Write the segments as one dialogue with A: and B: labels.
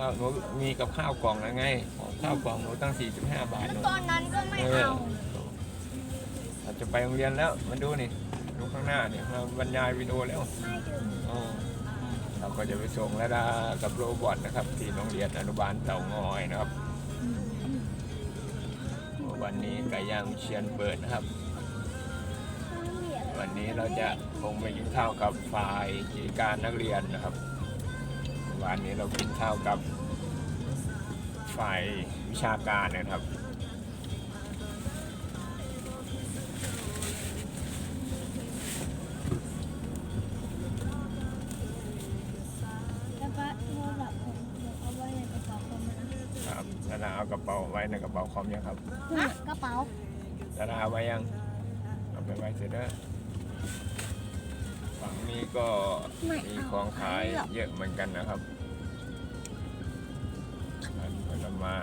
A: เราหนูมีกับข้าวกล่องแล้วไงของข้าวกล่องหนูตั้ง 45 บาทหนู
B: ตอนนั้นก็ไม่
A: เออ
B: เอา
A: เราจะไปโรงเรียนแล้วมาดูนี่ดูข้างหน้านี่มาบรรยายวิดีโอแล้ว
B: ไม่ถึง
A: อ๋อเราก็จะไปส่งแล้วดากับโรบอทนะครับ ที่โรงเรียนอนุบาลเต่างอยนะครับ วันนี้ไก่ย่างเชียนเปิดนะครับ วันนี้เราจะคงไปกินข้าวกับฝ่ายกิจการนักเรียนนะครับ วันนี้เรากินข้าวกับฝ่ายวิชาการนะครับ
B: แล้วก็โทรศัพท์ผมเดี๋ยวเอาไว้ในกระเป๋าผมนะครับ
A: แล้วนาเอากระเป๋าไว้ในกระเป๋าคอมยังครับ
B: ฮะกระเป๋า
A: แล้วนาเอาไว้ยังเอาไปไว้เสร็จแล้วฝั่งนี้ก็มีของขายเยอะเหมือนกันนะครับ ไม้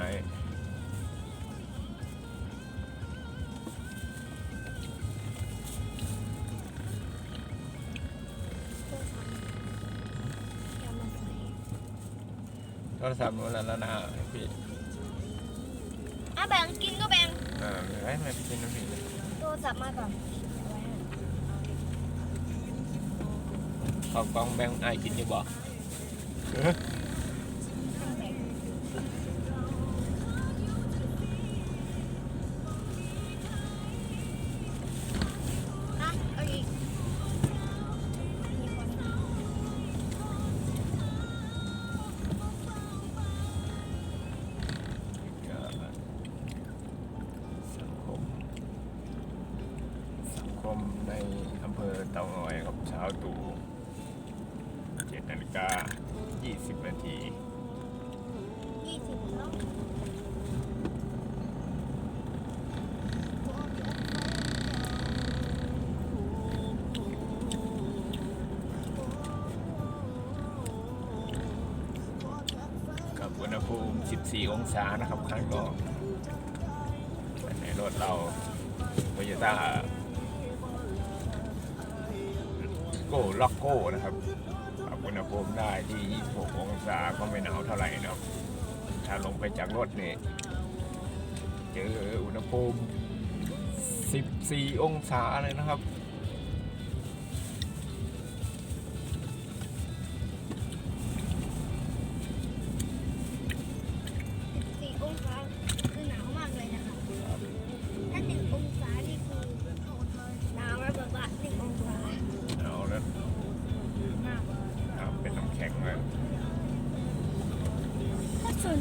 B: จะมาใส่
A: โทรศัพท์หนูแล้วแล้วนาให้พี่
B: อะแบ่งกินก็แบ่ง
A: อ่าไม่เป็นไรไม่ไปกินน้ำพี่เลย
B: โทรศัพท์มาก่อนเอาไว้ให้
A: ข้าวกล้องแบงค์ไอ้ายกินอยู่บ่
B: ม
A: ในอำเภอเตางอยครับเช้าตู่เจ็ดนาฬิกายี่สิบนาที
B: ยี่สิบแล้ว
A: กับอุณหภูมิ 14 องศานะครับข้างนอกแต่ในรถเราโตโยต้า โก้ล็อกโก้นะครับปรับอุณหภูมิได้ที่ 26 องศาก็ไม่หนาวเท่าไหร่นะถ้าลงไปจากรถเนี่ยเจออุณหภูมิ 14 องศาเลยนะครับ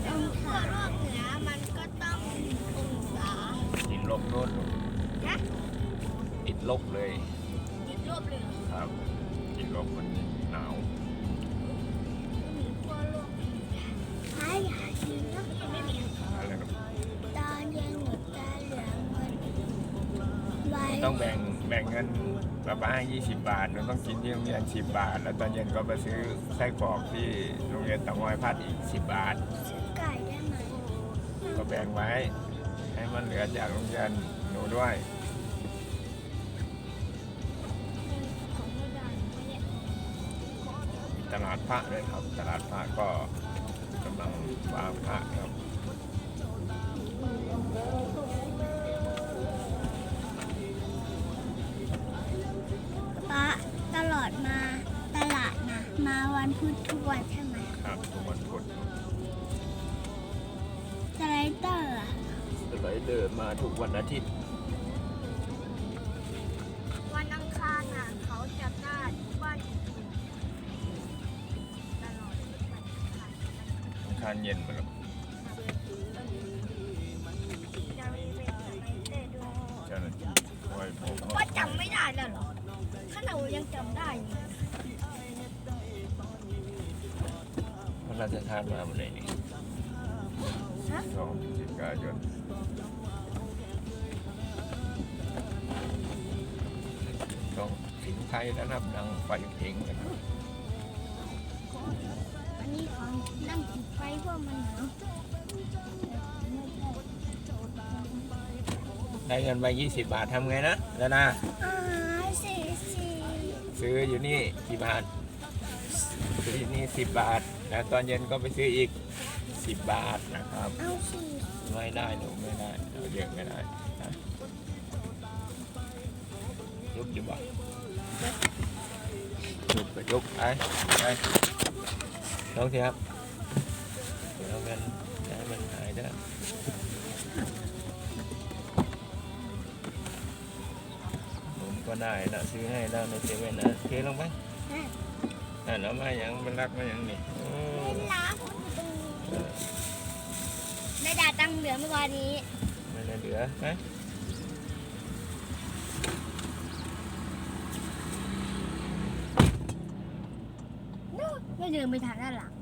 B: ถ้าส่องศารอบเหนือมันก็ต้ององศา
A: ติดลบโน่น
B: นะ
A: ติดลบเลย
B: ติดลบเลย
A: ครับติดลบมันหนาว
B: ขัวโลกหายหายนะไม่มี
A: อะไรนะ
B: ตาแดงหรือตาเหลืองมันไว้
A: ต้องแบ่งแบ่งเงินป้าป้าให้20บาทหนูต้องกินที่โรงเรียน10บาท แล้วตอนเย็นก็ไปซื้อไส้กรอกที่โรงเรียนตางอยพัดอีก10บาท แบ่งไว้ ให้มันเหลือจากโรงเรียนหนูด้วย
B: ของไม่ได้เนี่ย
A: มีตลาดพระด้วยครับ ตลาดพระก็กำลังวางพระครับ
B: ป้าตลอดมาตลาดนะมาวันพุธทุกวันใช่ไหม
A: ครับทุกวันพุธ
B: เดอร์
A: มาทุกวันอาทิตย์
B: วันอังคารน่ะเขาจะกล้าบ้านตลอดทุกวันอังคาร
A: อังคารเย็นมาแล้ว
B: จะมีเป็นสไลเดอร์ด้วย
A: เจ้าหน้าที่ไว้ผม
B: ว่าจำไม่ได้แล้วเหรอขนาดยังจำได้อยู่
A: พระราชทานมาเมื่อไหร่นี่
B: ฮะ
A: สองพฤศจิกายน สินไทยระดับดังไฟเพลงนะครับ
B: อันนี้ของนั่งติดไฟเพราะมันหนาว
A: ได้เงินไป20 บาททำไงนะแล้วนะ
B: อ่าสี่สี่
A: ซื้ออยู่นี่กี่บาท ซื้ออยู่นี่ 10 บาท
B: ส
A: แล้วตอนเย็นก็ไปซื้ออีก 10 บาทนะครับ
B: เอาสิ
A: ไม่ได้หนูไม่ได้เอาเยอะไม่ได้นะยุกอยู่บ่ยุกก็ยุกไปไปลองสิครับเดี๋ยวมันจะ ให้มันหายได้ผมก็ได้นะซื้อให้แล้วในเซเว่นนะเทลงไปอ่าแล้วมาอย่าง
B: มั็เดินไปทางด้านหลัง